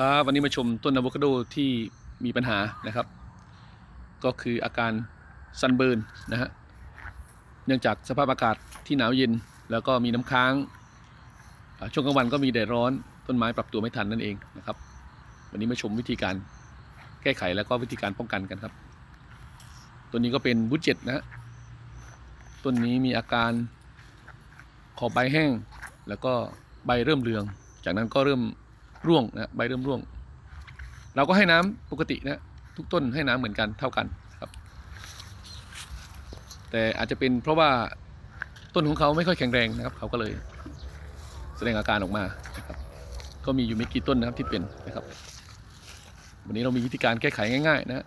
ครับวันนี้มาชมต้นอะโวคาโดที่มีปัญหานะครับ ก็คืออาการซันเบิร์นนะฮะเนื่องจากสภาพอากาศที่หนาวเย็น แล้วก็มีน้ำค้าง ช่วงกลางวันก็มีแดดร้อนต้นไม้ปรับตัวไม่ทันนั่นเองนะครับ วันนี้มาชมวิธีการแก้ไขแล้วก็วิธีการป้องกันกันครับต้นนี้ก็เป็นบุจเจ็ตนะฮะต้นนี้มีอาการขอบใบแห้ง แล้วก็ใบเริ่มเรือง จากนั้นก็เริ่ม ร่วงนะใบเริ่มร่วง เราก็ให้น้ำปกตินะทุกต้นให้น้ำเหมือนกันเท่ากันครับ แต่อาจจะเป็นเพราะว่าต้นของเขาไม่ค่อยแข็งแรงนะครับ เขาก็เลย แสดงอาการออกมานะครับ ก็มีอยู่ไม่กี่ต้นนะครับที่เป็นนะครับ วันนี้เรามีวิธีการแก้ไขง่ายๆนะฮะ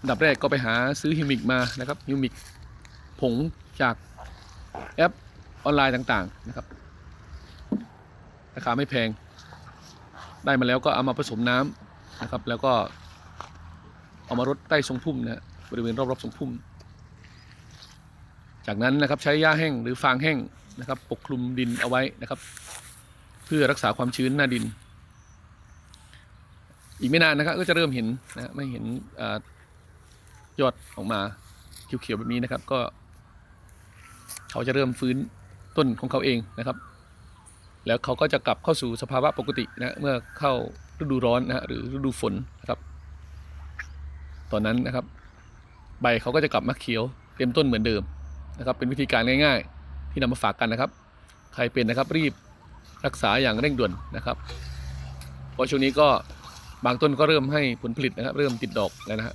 อันดับแรกก็ไปหาซื้อฮิวมิกมานะครับฮิวมิกผงจากแอปออนไลน์ต่างๆนะครับราคาไม่แพง ได้มาแล้วก็เอามาผสมน้ำนะครับ แล้วก็เอามารดใต้ทรงพุ่มนะบริเวณรอบๆทรงพุ่ม จากนั้นนะครับใช้หญ้าแห้งหรือฟางแห้งนะครับ ปกคลุมดินเอาไว้นะครับ เพื่อรักษาความชื้นหน้าดิน อีกไม่นานนะครับก็จะเริ่มเห็นนะไม่เห็นอยอดออกมาเขียวๆแบบนี้นะครับ ก็ เขาจะเริ่มฟื้นต้นของเขาเองนะครับ แล้วเขาก็จะกลับเข้าสู่สภาวะปกตินะเมื่อเข้าฤดูร้อนนะหรือฤดูฝนนะครับ ตอนนั้นนะครับ ใบเขาก็จะกลับมาเขียวเต็มต้นเหมือนเดิมนะครับ เป็นวิธีการง่าย ๆ ที่นำมาฝากกันนะครับ ใครเป็นนะครับรีบรักษาอย่างเร่งด่วนนะครับ เพราะช่วงนี้ก็บางต้นก็เริ่มให้ผลผลิตนะครับ เริ่มติดดอกแล้วนะฮะ